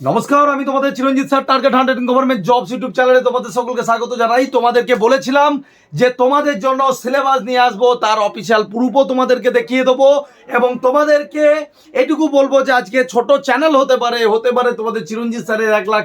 নমস্কার, আমি তোমাদের Chiranjit sir target hundred government jobs YouTube চ্যানেলে তোমাদের সকলকে স্বাগত জানাই। তোমাদেরকে বলেছিলাম যে তোমাদের জন্য সিলেবাস নিয়ে আসব, তার অফিসিয়াল প্রুফও তোমাদেরকে দেখিয়ে দেবো। এবং তোমাদেরকে এটুকু বলব যে আজকে ছোট চ্যানেল হতে পারে হতে পারে তোমাদের চিরঞ্জিত স্যারের এক লাখ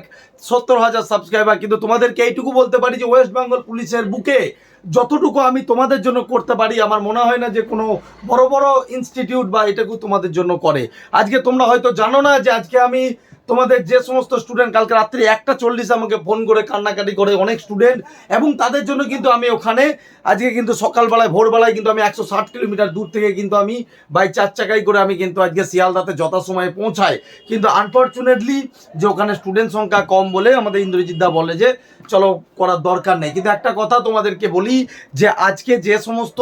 সত্তর হাজার সাবস্ক্রাইবার কিন্তু তোমাদেরকে এইটুকু বলতে পারি যে ওয়েস্ট বেঙ্গল পুলিশের বুকে যতটুকু আমি তোমাদের জন্য করতে পারি, আমার মনে হয় না যে কোনো বড় বড় ইনস্টিটিউট বা এটুকু তোমাদের জন্য করে। আজকে তোমরা হয়তো জানো না যে আজকে আমি তোমাদের যে সমস্ত স্টুডেন্ট কালকে রাত্রি একটা চল্লিশ আমাকে ফোন করে, কান্নাকাটি করে অনেক স্টুডেন্ট এবং তাদের জন্য কিন্তু আমি ওখানে, আজকে কিন্তু সকালবেলায়, ভোরবেলায় কিন্তু আমি একশো ষাট কিলোমিটার দূর থেকে কিন্তু আমি বাই চার চাকায় করে আমি কিন্তু আজকে শিয়ালদাতে যথাসময়ে পৌঁছাই। কিন্তু আনফর্চুনেটলি যে ওখানে স্টুডেন্ট সংখ্যা কম বলে আমাদের ইন্দ্রজিৎ দা বলে যে, চলো, করার দরকার নেই। কিন্তু একটা কথা তোমাদেরকে বলি যে, আজকে যে সমস্ত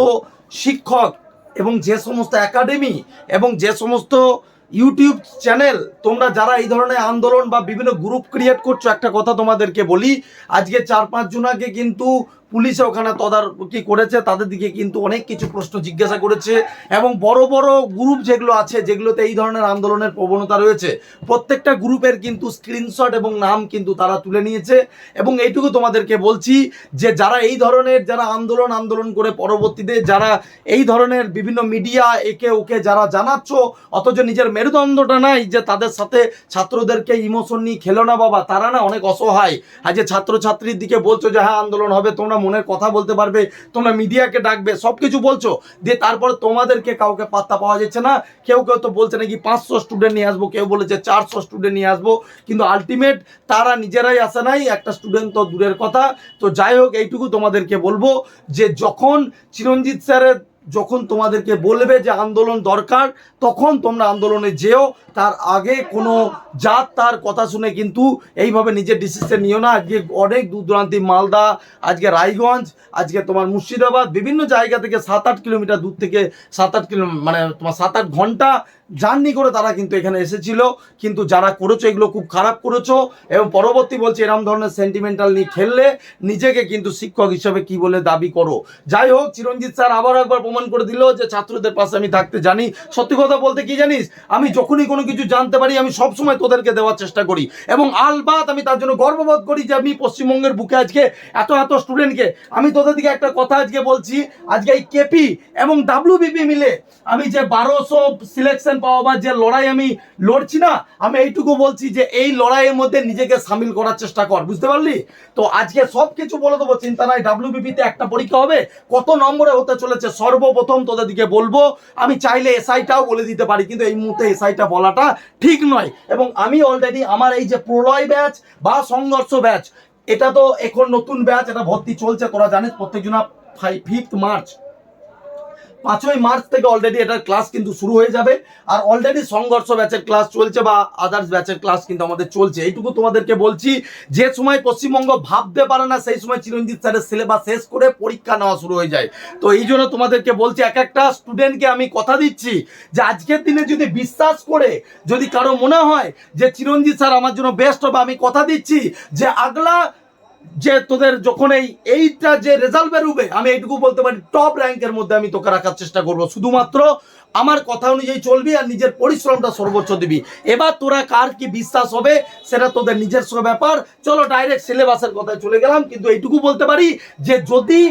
শিক্ষক এবং যে সমস্ত একাডেমি এবং যে সমস্ত ইউটিউব চ্যানেল, তোমরা যারা এই ধরনের আন্দোলন বা বিভিন্ন গ্রুপ ক্রিয়েট করছ, একটা কথা তোমাদেরকে বলি, আজকে চার পাঁচ আগে কিন্তু পুলিশে ওখানে তদারকি করেছে, তাদের দিকে কিন্তু অনেক কিছু প্রশ্ন জিজ্ঞাসা করেছে এবং বড় বড় গ্রুপ যেগুলো আছে, যেগুলোতে এই ধরনের আন্দোলনের প্রবণতা রয়েছে, প্রত্যেকটা গ্রুপের কিন্তু স্ক্রিনশট এবং নাম কিন্তু তারা তুলে নিয়েছে এবং এইটুকু তোমাদেরকে বলছি যে যারা এই ধরনের, যারা আন্দোলন আন্দোলন করে পরবর্তীতে, যারা এই ধরনের বিভিন্ন মিডিয়া একে ওকে যারা জানাচ্ছ, অথচ নিজের মেরুদণ্ডটা নাই যে তাদের সাথে ছাত্রদেরকে ইমোশন নিয়ে খেলো না বাবা, তারা না অনেক অসহায়। আর যে ছাত্রছাত্রীর দিকে বলছো যে হ্যাঁ আন্দোলন হবে, তোমরা মনের কথা বলতে পারবে, তোমরা মিডিয়াকে ডাকবে সব কিছু বলছো। দিয়ে তারপরে তোমাদেরকে কাউকে পাত্তা পাওয়া যাচ্ছে না। কেউ কেউ তো বলছে নাকি পাঁচশো স্টুডেন্ট নিয়ে আসব, কেউ বলেছে চারশো স্টুডেন্ট নিয়ে আসব। কিন্তু আলটিমেট তারা নিজেরাই আসে নাই, একটা স্টুডেন্ট তো দূরের কথা। তো যাই হোক, এইটুকু তোমাদেরকে বলব যে যখন চিরঞ্জিত স্যারের যখন তোমাদেরকে বলবে যে আন্দোলন দরকার, তখন তোমরা আন্দোলনে যেও। তার আগে কোনো জাত তার কথা শুনে কিন্তু এইভাবে নিজের ডিসিশন নিও না। আজকে অনেক দূর দূরান্তি মালদা, আজকে রায়গঞ্জ, আজকে তোমার মুর্শিদাবাদ, বিভিন্ন জায়গা থেকে সাত আট কিলোমিটার দূর থেকে সাত আট কিলো মানে তোমার সাত আট ঘণ্টা জার্নি করে তারা কিন্তু এখানে এসেছিল। কিন্তু যারা করেছ, এগুলো খুব খারাপ করেছ এবং পরবর্তী বলছে এরকম ধরনের সেন্টিমেন্টাল নিয়ে খেললে নিজেকে কিন্তু শিক্ষক হিসেবে কি বলে দাবি করো। যাই হোক, চিরঞ্জিত স্যার আবার একবার প্রমাণ করে দিল যে ছাত্রদের পাশে আমি থাকতে জানি। সত্যি কথা বলতে কি জানিস? আমি যখনই কোনো কিছু জানতে পারি, আমি সবসময় তোদেরকে দেওয়ার চেষ্টা করি। এবং আলবাত, আমি তার জন্য গর্ববোধ করি যে আমি পশ্চিমবঙ্গের বুকে আজকে এত এত স্টুডেন্টকে আমি তোদের দিকে একটা কথা আজকে বলছি, আজকে এই কেপি এবং ডাব্লিউবিপি মিলে আমি যে বারোশো সিলেকশন পাওয়া বা যে লড়াই আমি লড়ছি না, আমি এইটুকু বলছি যে এই লড়াইয়ের মধ্যে নিজেকে সামিল করার চেষ্টা কর, বুঝতে পারলি? তো আজকে সব কিছু বলে দেবো, চিন্তা নাই ডাব্লিউবিপিতে একটা পরীক্ষা হবে, কত নম্বরে হতে চলেছে সর্বপ্রথম তোদের দিকে বলব, আমি চাইলে এসআইটাও বলে দিতে পারি, কিন্তু এই মুহূর্তে এসআইটা বলাটা ঠিক নয়, এবং আমি অলরেডি আমার এই যে প্রলয় ব্যাচ বা সংঘর্ষ ব্যাচ, এটা তো এখন নতুন ব্যাচ, এটা ভর্তি চলছে তোরা জানিস প্রত্যেকজনা ফিফথ মার্চ পাঁচই মার্চ থেকে অলরেডি এটার ক্লাস কিন্তু শুরু হয়ে যাবে। আর অলরেডি সংঘর্ষ ব্যাচের ক্লাস চলছে বা আদার্স ব্যাচের ক্লাস কিন্তু আমাদের চলছে। এইটুকু তোমাদেরকে বলছি, যে সময় পশ্চিমবঙ্গ ভাবতে পারে না, সেই সময় চিরঞ্জিত স্যারের সিলেবাস শেষ করে পরীক্ষা নেওয়া শুরু হয়ে যায়। তো এই জন্য তোমাদেরকে বলছি, এক একটা স্টুডেন্টকে আমি কথা দিচ্ছি যে, আজকের দিনে যদি বিশ্বাস করে, যদি কারও মনে হয় যে, চিরঞ্জিত স্যার আমার জন্য বেস্ট হবে, আমি কথা দিচ্ছি যে, আগলা যে তোদের যখন এই এইটা যে রেজাল্ট বেরোবে, আমি এইটুকু বলতে পারি টপ র্যাঙ্কের মধ্যে আমি তোকে রাখার চেষ্টা করব। শুধুমাত্র আমার কথা অনুযায়ী চলবি আর নিজের পরিশ্রমটা সর্বোচ্চ দিবি। এবার তোরা কার কি বিশ্বাস হবে, সেটা তোদের নিজস্ব ব্যাপার। চলো ডাইরেক্ট সিলেবাসের কথায় চলে গেলাম, কিন্তু এইটুকু বলতে পারি যে যদি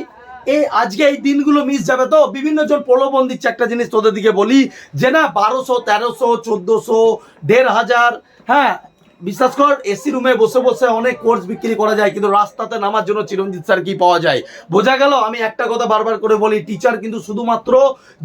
এই আজকে এই দিনগুলো মিস যাবে তো, বিভিন্ন জন প্রলোভন দিচ্ছে একটা জিনিস তোদের দিকে বলি, যে না বারোশো, তেরোশো, চোদ্দোশো, দেড় হাজার হ্যাঁ বিশ্বাস কর এসি রুমে বসে বসে অনেক কোর্স বিক্রি করা যায়, কিন্তু রাস্তাতে নামার জন্য চিরঞ্জিত স্যার কি পাওয়া যায়? বোঝা গেল, আমি একটা কথা বারবার করে বলি টিচার কিন্তু শুধুমাত্র,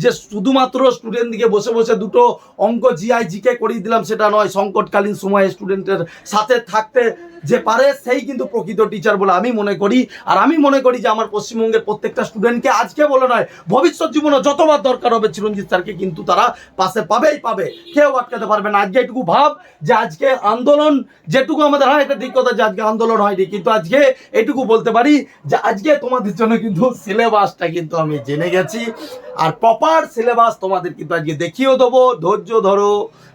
যে শুধুমাত্র স্টুডেন্ট দিকে বসে বসে দুটো অঙ্ক জিআই জিকে করিয়ে দিলাম, সেটা নয়, সংকটকালীন সময়ে স্টুডেন্টের সাথে থাকতে যে পারে সেই কিন্তু প্রকৃত টিচার বলে আমি মনে করি। আর আমি মনে করি যে আমার পশ্চিমবঙ্গের প্রত্যেকটা স্টুডেন্টকে আজকে বলে নয়, ভবিষ্যৎ জীবনে যতবার দরকার হবে চিরঞ্জিত স্যারকে কিন্তু তারা পাশে পাবেই পাবে। কেউ আটকাতে পারবে না। আজকে এটুকু ভাব যে আজকে আন্দোলন যেটুকু আমাদের হয় এটা ঠিক কথা যে আজকে আন্দোলন হয়নি। কিন্তু আজকে এটুকু বলতে পারি যে আজকে তোমাদের জন্য কিন্তু সিলেবাসটা কিন্তু আমি জেনে গেছি। আর প্রপার সিলেবাস তোমাদের কিন্তু আজকে দেখিয়েও দেবো। ধৈর্য ধরো।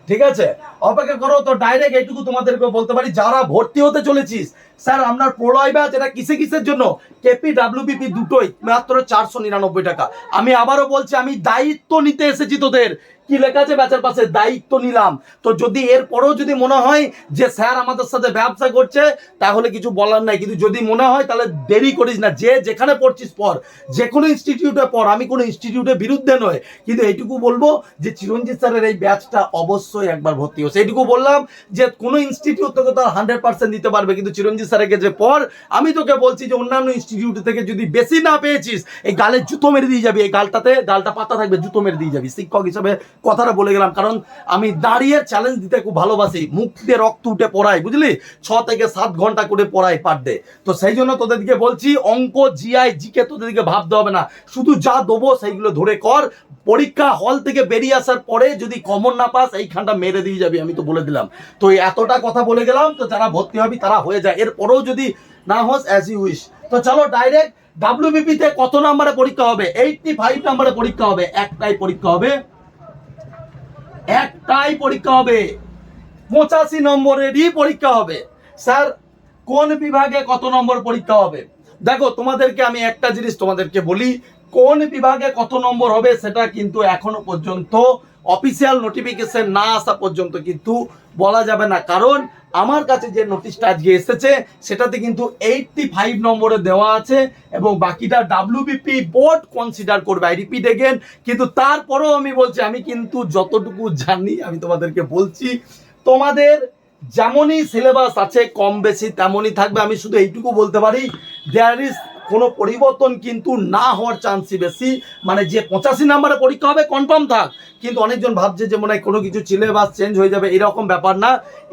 ঠিক আছে? অপেক্ষা করো, তো ডাইরেক্ট এইটুকু তোমাদেরকে বলতে পারি। যারা ভর্তি হতে চলেছিস, স্যার, আপনার প্রলয় ব্যাচ, এটা কিসে কিসের জন্য? কেপি ডাব্লিউবিপি দুটোই, মাত্র চারশো নিরানব্বই টাকা। আমি আবারও বলছি, আমি দায়িত্ব নিতে এসেছি তোদের। কি লেখা আছে ব্যাচের পাশে? দায়িত্ব নিলাম। তো যদি এরপরেও যদি মনে হয় যে স্যার আমাদের সাথে ব্যবসা করছে, তাহলে কিছু বলার নাই। কিন্তু যদি মনে হয়, তাহলে দেরি করিস না। যে যেখানে পড়ছিস পর যে কোনো ইনস্টিটিউটে পড়। আমি কোনো ইনস্টিটিউটের বিরুদ্ধে নয়। কিন্তু এইটুকু বলব যে চিরঞ্জিত স্যারের এই ব্যাচটা অবশ্যই একবার ভর্তি হচ্ছে এইটুকু বললাম যে কোনো ইনস্টিটিউট থেকে তো হান্ড্রেড পার্সেন্ট দিতে পারবে। কিন্তু চিরঞ্জিত স্যারের যে পর আমি তোকে বলছি যে অন্যান্য ইনস্টিটিউট থেকে যদি বেশি না পেয়েছিস, এই গালে জুতো মেরে দিয়ে যাবি। এই গালটাতে, গালটা পাতা থাকবে, জুতো মেরে দিয়ে যাবি। শিক্ষক হিসাবে কথাটা বলে গেলাম, কারণ আমি দাঁড়িয়ে চ্যালেঞ্জ দিতে খুব ভালোবাসি। মুখ দিয়ে রক্ত উঠে পড়াই বুঝলি? ছ থেকে সাত ঘণ্টা করে পড়াই পার ডে তো সেই জন্য তোদেরকে বলছি, অঙ্ক জিআই জিকে তোদেরকে ভাবতে হবে না। শুধু যা দেবো সেইগুলো ধরে কর। পরীক্ষা হল থেকে বেরিয়ে আসার পরে যদি কমন না পাস, এইখানটা মেরে দিয়ে যাবি, আমি তো বলে দিলাম। তো এতটা কথা বলে গেলাম, তো যারা ভর্তি হবি তারা হয়ে যায়। এরপরেও যদি না হস অ্যাজ ইউ উইশ তো চলো ডাইরেক্ট ডাব্লিউবিপি তে কত নাম্বারে পরীক্ষা হবে? এইটটি ফাইভ নাম্বারে পরীক্ষা হবে, একটাই পরীক্ষা হবে একটাই পরীক্ষা হবে। পঁচাশি নম্বরেরই পরীক্ষা হবে। স্যার, কোন বিভাগে কত নম্বর পরীক্ষা হবে? দেখো, তোমাদেরকে আমি একটা জিনিস তোমাদেরকে বলি, কোন বিভাগে কত নম্বর হবে সেটা কিন্তু এখনও পর্যন্ত অফিসিয়াল নোটিফিকেশন না আসা পর্যন্ত কিন্তু বলা যাবে না। কারণ আমার কাছে যে নোটিশটা আজকে এসেছে, সেটাতে কিন্তু এইটটি ফাইভ নম্বরে দেওয়া আছে এবং বাকিটা ডাব্লিউবিপি বোর্ড কনসিডার করবে। আই রিপিট এগেন কিন্তু তারপরেও আমি বলছি, আমি কিন্তু যতটুকু জানি, আমি তোমাদেরকে বলছি, তোমাদের যেমনই সিলেবাস আছে, কম বেশি তেমনই থাকবে। আমি শুধু এইটুকু বলতে পারি দেয়ার ইজ কোনো পরিবর্তন কিন্তু না হওয়ার চান্সই বেশি। মানে যে পঁচাশি নাম্বারে পরীক্ষা হবে কনফার্ম থাক। কিন্তু অনেকজন ভাবছে যে মনে হয় কোনো কিছু সিলেবাস চেঞ্জ হয়ে যাবে, এরকম ব্যাপার না।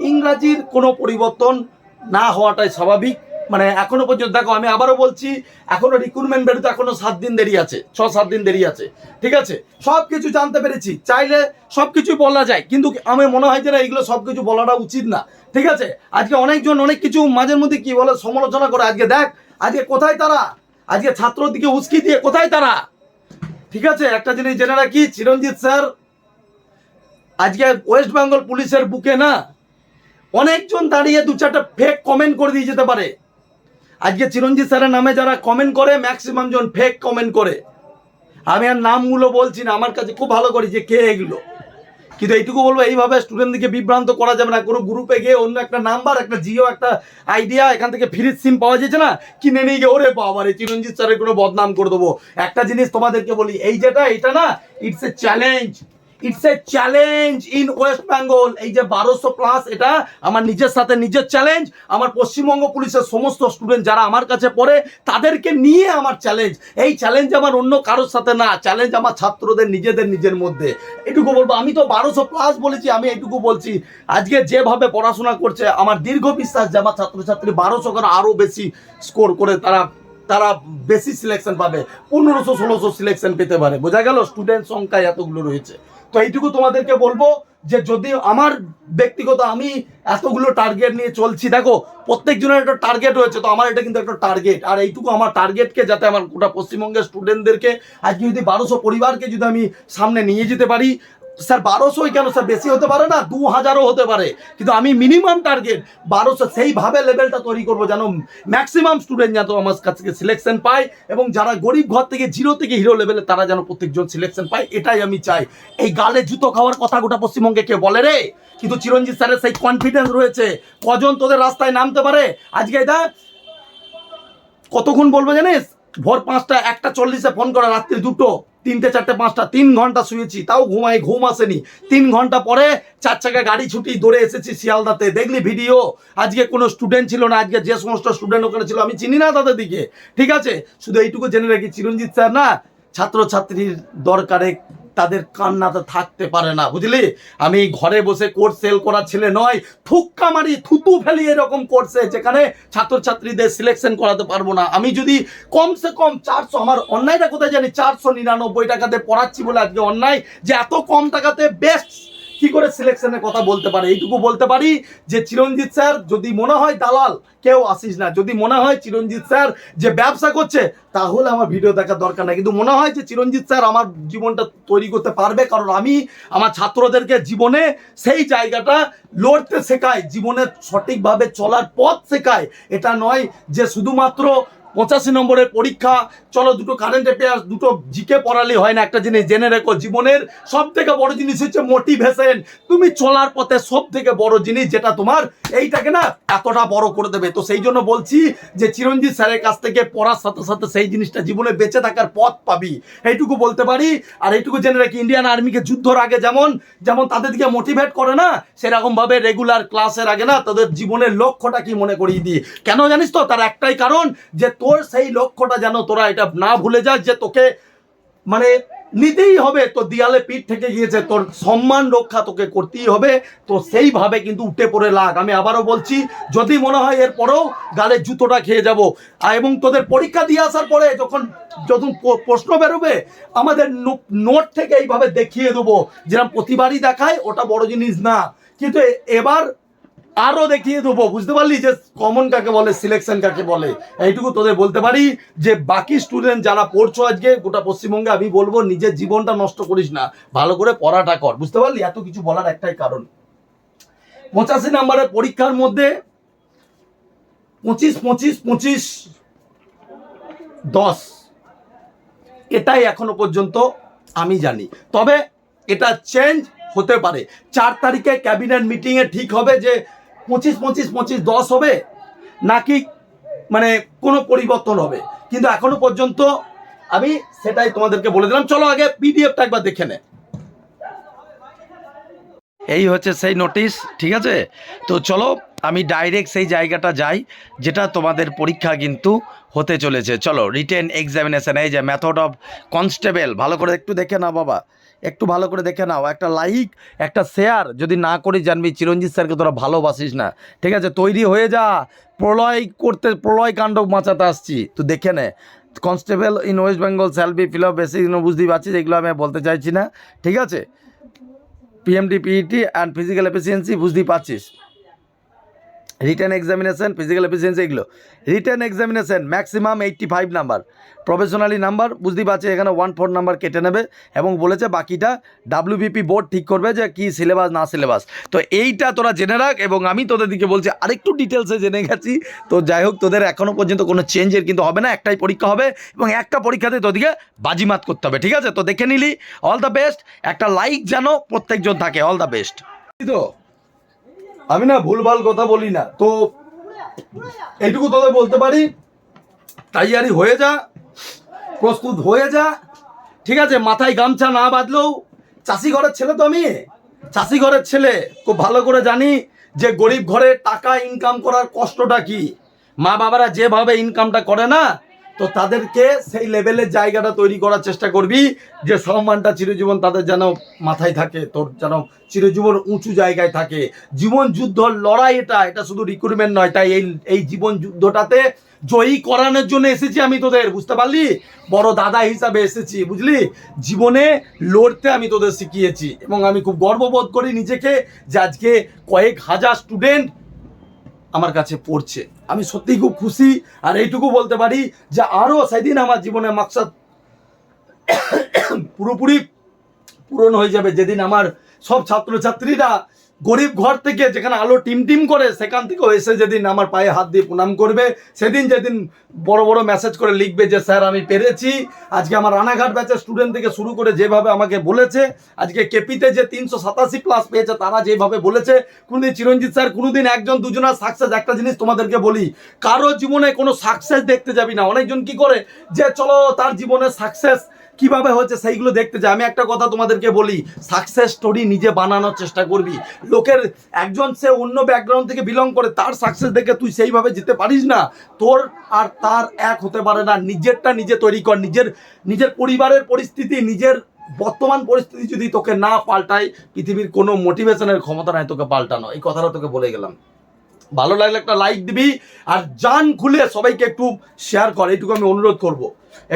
ইংরাজির কোনো পরিবর্তন না হওয়াটাই স্বাভাবিক। মানে এখনও পর্যন্ত, দেখো, আমি আবারও বলছি, এখনও রিক্রুটমেন্ট বেরোতে এখনও সাত দিন দেরি আছে, ছ, সাত দিন দেরি আছে। ঠিক আছে? সব কিছু জানতে পেরেছি। চাইলে সব কিছু বলা যায়, কিন্তু আমি মনে হয় যে না এগুলো সব কিছু বলাটা উচিত না। ঠিক আছে? আজকে অনেকজন অনেক কিছু মাঝের মধ্যে কি বলে সমালোচনা করে, আজকে দেখ আজকে কোথায় তারা? আজকে ছাত্রর দিকে উস্কি দিয়ে কোথায় তারা? ঠিক আছে, একটা জিনিস জেনে রাখি, চিরঞ্জিত স্যার, আজকে ওয়েস্ট বেঙ্গল পুলিশের বুকে না অনেকজন দাঁড়িয়ে দু চারটা ফেক কমেন্ট করে দিয়ে যেতে পারে। আজকে চিরঞ্জিত স্যারের নামে যারা কমেন্ট করে ম্যাক্সিমাম জন ফেক কমেন্ট করে। আমি আর নামগুলো বলছি না, আমার কাছে খুব ভালো করি যে কে এগুলো। কিন্তু এইটুকু বলব, এইভাবে স্টুডেন্টদেরকে বিভ্রান্ত করা যাবে না। কোনো গ্রুপে গিয়ে অন্য একটা নাম্বার একটা জিও একটা আইডিয়া এখান থেকে ফ্রিজ সিম পাওয়া যাচ্ছে না, কিনে নিয়ে গিয়ে ওরে বাবা রে, চিরঞ্জিত স্যারের কোনো বদনাম করে দেবো। একটা জিনিস তোমাদেরকে বলি, এই যেটা, এটা না it's a challenge it's a challenge in West Bengal এই যে বারোশো প্লাস এটা আমার নিজের সাথে নিজের চ্যালেঞ্জ আমার পশ্চিমবঙ্গ পুলিশের সমস্ত স্টুডেন্ট যারা আমার কাছে পড়ে, তাদেরকে নিয়ে আমার চ্যালেঞ্জ এই চ্যালেঞ্জ আমার অন্য কারোর সাথে না চ্যালেঞ্জ আমার ছাত্রদের নিজেদের নিজের মধ্যে। এটুকু বলব। আমি তো বারোশো প্লাস বলেছি, আমি এটুকু বলছি। আজকে যেভাবে পড়াশোনা করছে, আমার দীর্ঘ বিশ্বাস যে আমার ছাত্রছাত্রী বারোশো করে আরও বেশি স্কোর করে তারা তারা বেশি সিলেকশন পাবে। পনেরোশো, ষোলোশো সিলেকশন পেতে পারে। বোঝা গেল? স্টুডেন্ট সংখ্যায় এতগুলো রয়েছে। তো এইটুকু তোমাদেরকে বলব যে যদি আমার ব্যক্তিগত আমি এতগুলো টার্গেট নিয়ে চলছি, দেখো, প্রত্যেকজনের একটা টার্গেট হয়েছে তো আমার এটা কিন্তু একটা টার্গেট আর এইটুকু আমার টার্গেটকে যাতে আমার গোটা পশ্চিমবঙ্গের স্টুডেন্টদেরকে আজকে যদি বারোশো পরিবারকে যদি আমি সামনে নিয়ে যেতে পারি স্যার, বারোশোই কেন স্যার? বেশি হতে পারে না? দু হাজারও হতে পারে। কিন্তু আমি মিনিমাম টার্গেট বারোশো, সেইভাবে লেভেলটা তৈরি করব যেন ম্যাক্সিমাম স্টুডেন্ট যেন আমার কাছ থেকে সিলেকশন পায় এবং যারা গরিব ঘর থেকে জিরো থেকে হিরো লেভেলে তারা যেন প্রত্যেকজন সিলেকশন পায়, এটাই আমি চাই। এই গালে জুতো খাওয়ার কথা গোটা পশ্চিমবঙ্গে কে বলে রে? কিন্তু চিরঞ্জিত স্যারের সেই কনফিডেন্স রয়েছে। কজন তোদের রাস্তায় নামতে পারে? আজকে এটা কতক্ষণ বলব জানিস? ভোর পাঁচটা, একটা চল্লিশে ফোন করা রাত্রি দুটো। তিনটে, চারটে, পাঁচটা, তিন ঘণ্টা শুয়েছি, তাও ঘুমাই, ঘুম আসেনি। তিন ঘণ্টা পরে চার চাকা গাড়ি ছুটি দৌড়ে এসেছি শিয়ালদাতে। দেখলি ভিডিও? আজকে কোনো স্টুডেন্ট ছিল না, আজকে যে সমস্ত স্টুডেন্ট ওখানে ছিল, আমি চিনি না তাদের দিকে। ঠিক আছে? শুধু এইটুকু জেনে রাখি, চিরঞ্জিত স্যার না, ছাত্রছাত্রীর দরকারে তাদের কান্নাতে থাকতে পারে না, বুঝলি? আমি ঘরে বসে কোর্স সেল করা ছেলে নয়, থুক্কা মারি, থুতু ফেলি এরকম কোর্সে যেখানে ছাত্রছাত্রীদের সিলেকশন করাতে পারব না। আমি যদি কমসে কম চারশো, আমার অন্যায়টা কোথায় জানি, চারশো নিরানব্বই টাকাতে পড়াচ্ছি বলে আজকে অন্যায়, যে এত কম টাকাতে বেস্ট কি করে সিলেকশনের কথা বলতে পারে? এইটুকু বলতে পারি যে চিরঞ্জিত স্যার, যদি মনে হয় দালাল, কেউ আসিস না। যদি মনে হয় চিরঞ্জিত স্যার যে ব্যবসা করছে, তাহলে আমার ভিডিও দেখার দরকার নাই। কিন্তু মনে হয় যে চিরঞ্জিত স্যার আমার জীবনটা তৈরি করতে পারবে, কারণ আমি আমার ছাত্রদেরকে জীবনে সেই জায়গাটা লড়তে শেখাই। জীবনে সঠিকভাবে চলার পথ শেখায় এটা নয় যে শুধুমাত্র পঁচাশি নম্বরের পরীক্ষা। চলো দুটো কারেন্ট অ্যাফেয়ার্স দুটো জিকে পড়ালে হয় না। একটা জিনিস জেনে রেখো, জীবনের সব থেকে বড় জিনিস হচ্ছে মোটিভেশন তুমি চলার পথে সব থেকে বড় জিনিস যেটা তোমার এইটাকে না এতটা বড় করে দেবে। তো সেই জন্য বলছি যে চিরঞ্জিত স্যারের কাছ থেকে পড়ার সাথে সাথে সেই জিনিসটা জীবনে বেঁচে থাকার পথ পাবি। এইটুকু বলতে পারি। আর এইটুকু জেনে রাখি ইন্ডিয়ান আর্মিকে যুদ্ধর আগে যেমন যেমন তাদের দিকে মোটিভেট করে না, সেরকমভাবে রেগুলার ক্লাসের আগে না তাদের জীবনের লক্ষ্যটা কি মনে করিয়ে দিই। কেন জানিস তো? তার একটাই কারণ যে তোর সেই লক্ষ্যটা যেন তোরা এটা না ভুলে যাস যে তোকে মানে নিতেই হবে। তো দিয়ালে পিঠ থেকে গিয়েছে, তোর সম্মান রক্ষা তোকে করতেই হবে। তো সেইভাবে কিন্তু উঠে পড়ে লাগ। আমি আবারও বলছি, যদি মনে হয় এরপরেও গালে জুতোটা খেয়ে যাব। আর এবং তোদের পরীক্ষা দিয়ে আসার পরে যখন যখন প্রশ্ন বেরোবে, আমাদের নোট থেকে এইভাবে দেখিয়ে দেবো। যেরকম প্রতিবারই দেখায়, ওটা বড় জিনিস না। কিন্তু এবার আরও দেখিয়ে দেবো। বুঝতে পারলি যে কমন কাকে বলে সিলেকশন কাকে বলে? এইটুকু তোদের বলতে পারি যে বাকি স্টুডেন্ট যারা পড়ছো আজকে, গোটা পশ্চিমবঙ্গে আমি বলব, নিজের জীবনটা নষ্ট করিস না। ভালো করে পড়াটা কর। বুঝতে পারলি? এত কিছু বলার একটাই কারণ। পঁচাশি নাম্বারের পরীক্ষার মধ্যে পঁচিশ পঁচিশ পঁচিশ, দশ। এটাই এখনও পর্যন্ত আমি জানি। তবে এটা চেঞ্জ হতে পারে। চার তারিখে ক্যাবিনেট মিটিংয়ে ঠিক হবে যে পঁচিশ পঁচিশ পঁচিশ, দশ হবে, নাকি মানে কোনো পরিবর্তন হবে? কিন্তু এখনও পর্যন্ত আমি সেটাই তোমাদেরকে বলে দিলাম। চলো আগে পিডিএফটা একবার দেখে নে। এই হচ্ছে সেই নোটিশ ঠিক আছে? তো চলো, আমি ডাইরেক্ট সেই জায়গাটা যাই, যেটা তোমাদের পরীক্ষা কিন্তু হতে চলেছে। চলো রিটেন এক্সামিনেশান এই যে মেথড অফ কনস্টেবল ভালো করে একটু দেখে নাও বাবা। একটু ভালো করে দেখে নাও। একটা লাইক একটা শেয়ার যদি না করি জানবি চিরঞ্জিত স্যারকে তোরা ভালোবাসিস না। ঠিক আছে, তৈরি হয়ে যা। প্রলয় করতে, প্রলয় কাণ্ড বাঁচাতে আসছি। তুই দেখে নে। Constable in West Bengal syllabi feel basic বুঝতেই পারছিস, এগুলো আমি বলতে চাইছি না। ঠিক আছে? PMD PET and physical efficiency বুঝতেই পারছিস। রিটার্ন এক্সামিনেশন ফিজিক্যাল এফিসিয়েন্সি এগুলো। Written examination maximum eighty five number professionally number বুঝতেই পারছি, এখানে ওয়ান ফোর নাম্বার কেটে নেবে এবং বলেছে বাকিটা ডাব্লিউবিপি বোর্ড ঠিক করবে যে কি সিলেবাস না সিলেবাস তো এইটা তোরা জেনে রাখ এবং আমি তোদের দিকে বলছি, আরেকটু ডিটেলসে জেনে গেছি। তো যাই হোক, তোদের এখনও পর্যন্ত কোনো চেঞ্জের কিন্তু হবে না, একটাই পরীক্ষা হবে এবং একটা পরীক্ষাতে তোদেরকে বাজিমাত করতে হবে, ঠিক আছে? তো দেখে নিলি অল দ্য বেস্ট একটা লাইক যেন প্রত্যেকজন থাকে অল দ্য বেস্ট তো? আমি না ভুলভাল কথা বলি না। তো এইটুকু তোদের বলতে পারি তৈয়ারি হয়ে যা, প্রস্তুত হয়ে যা, ঠিক আছে? মাথায় গামছা না বাঁধলেও চাষি ঘরের ছেলে তো আমি। চাষি ঘরের ছেলে, খুব ভালো করে জানি যে গরিব ঘরে টাকা ইনকাম করার কষ্টটা কি। মা বাবারা যেভাবে ইনকামটা করে না তো তাদেরকে সেই লেভেলের জায়গাটা তৈরি করার চেষ্টা করবি যে সম্মানটা চিরজীবন তাদের যেন মাথায় থাকে, তোর যেন চিরজীবন উঁচু জায়গায় থাকে। জীবন যুদ্ধ লড়াই এটা এটা শুধু রিক্রুটমেন্ট নয়, তাই এই এই জীবন যুদ্ধটাতে জয়ী করানোর জন্য এসেছি আমি তোদের, বুঝতে পারলি? বড় দাদা হিসাবে এসেছি, বুঝলি? জীবনে লড়তে আমি তোদের শিখিয়েছি এবং আমি খুব গর্ববোধ করি নিজেকে যে আজকে কয়েক হাজার স্টুডেন্ট আমার কাছে পড়ছে। আমি সত্যিই খুব খুশি আর এইটুকু বলতে পারি যে আরও সেদিন আমার জীবনে মাকসাদ পুরোপুরি পূরণ হয়ে যাবে যেদিন আমার সব ছাত্রছাত্রীরা গরিব ঘর থেকে যেখানে আলো টিম টিম করে, সেখান থেকেও এসে যেদিন আমার পায়ে হাত দিয়ে প্রণাম করবে, সেদিন যেদিন বড় বড় মেসেজ করে লিখবে যে, স্যার, আমি পেরেছি। আজকে আমার রানাঘাট ব্যাচের স্টুডেন্ট থেকে শুরু করে যেভাবে আমাকে বলেছে, আজকে কেপিতে যে তিনশো সাতাশি প্লাস পেয়েছে, তারা যেভাবে বলেছে, কোনোদিন চিরঞ্জিত স্যার, কোনোদিন একজন, দুজনের সাকসেস একটা জিনিস তোমাদেরকে বলি, কারও জীবনে কোনো সাকসেস দেখতে যাবি না। অনেকজন কি করে, যে, চলো, তার জীবনে সাকসেস কীভাবে হচ্ছে সেইগুলো দেখতে চাই আমি একটা কথা তোমাদেরকে বলি সাকসেস স্টোরি নিজে বানানোর চেষ্টা করবি। লোকের একজন সে অন্য ব্যাকগ্রাউন্ড থেকে বিলং করে, তার সাকসেস দেখে তুই সেইভাবে যেতে পারিস না। তোর আর তার এক হতে পারে না। নিজেরটা নিজে তৈরি কর। নিজের নিজের পরিবারের পরিস্থিতি, নিজের বর্তমান পরিস্থিতি যদি তোকে না পাল্টায়, পৃথিবীর কোনো মোটিভেশনের ক্ষমতা নাই তোকে পাল্টানো। এই কথাটা তোকে বলে গেলাম। ভালো লাগলে একটা লাইক দিবি আর জান খুলে সবাইকে একটু শেয়ার কর, এইটুকু আমি অনুরোধ করব।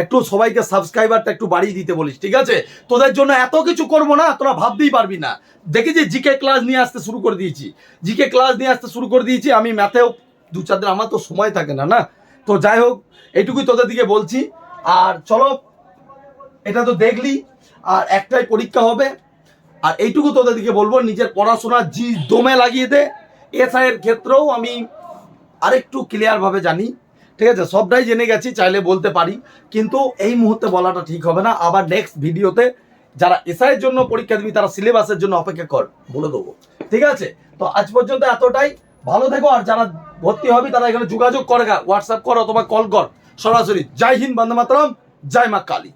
একটু সবাইকে সাবস্ক্রাইবারটা একটু বাড়িয়ে দিতে বলিস, ঠিক আছে? তোদের জন্য এত কিছু করব না, তোরা ভাবতেই পারবি না। দেখি যে জিকে ক্লাস নিয়ে আসতে শুরু করে দিয়েছি। জিকে ক্লাস নিয়ে আসতে শুরু করে দিয়েছি, আমি ম্যাথেও দু চার দিন, আমার তো সময় থাকে না না? তো যাই হোক, এইটুকুই তোদের দিকে বলছি। আর চলো, এটা তো দেখলি, আর একটাই পরীক্ষা হবে। আর এইটুকু তোদের দিকে বলব, নিজের পড়াশোনা জি দমে লাগিয়ে দে। এসআইয়ের ক্ষেত্রেও আমি আরেকটু ক্লিয়ারভাবে জানি। ঠিক আছে? সবটাই জেনে গেছি, চাইলে বলতে পারি। কিন্তু এই মুহূর্তে বলাটা ঠিক হবে না। আবার নেক্সট ভিডিওতে যারা এসআইয়ের জন্য পরীক্ষা দিবি, তারা সিলেবাসের জন্য অপেক্ষা কর, বলে দেবো। ঠিক আছে? তো আজ পর্যন্ত এতটাই। ভালো থেকো, আর যারা ভর্তি হবি, তারা এখানে যোগাযোগ করে হোয়াটসঅ্যাপ কর অথবা কল কর। সরাসরি। জয় হিন্দ, বন্দে মাতরম। জয় মা কালী।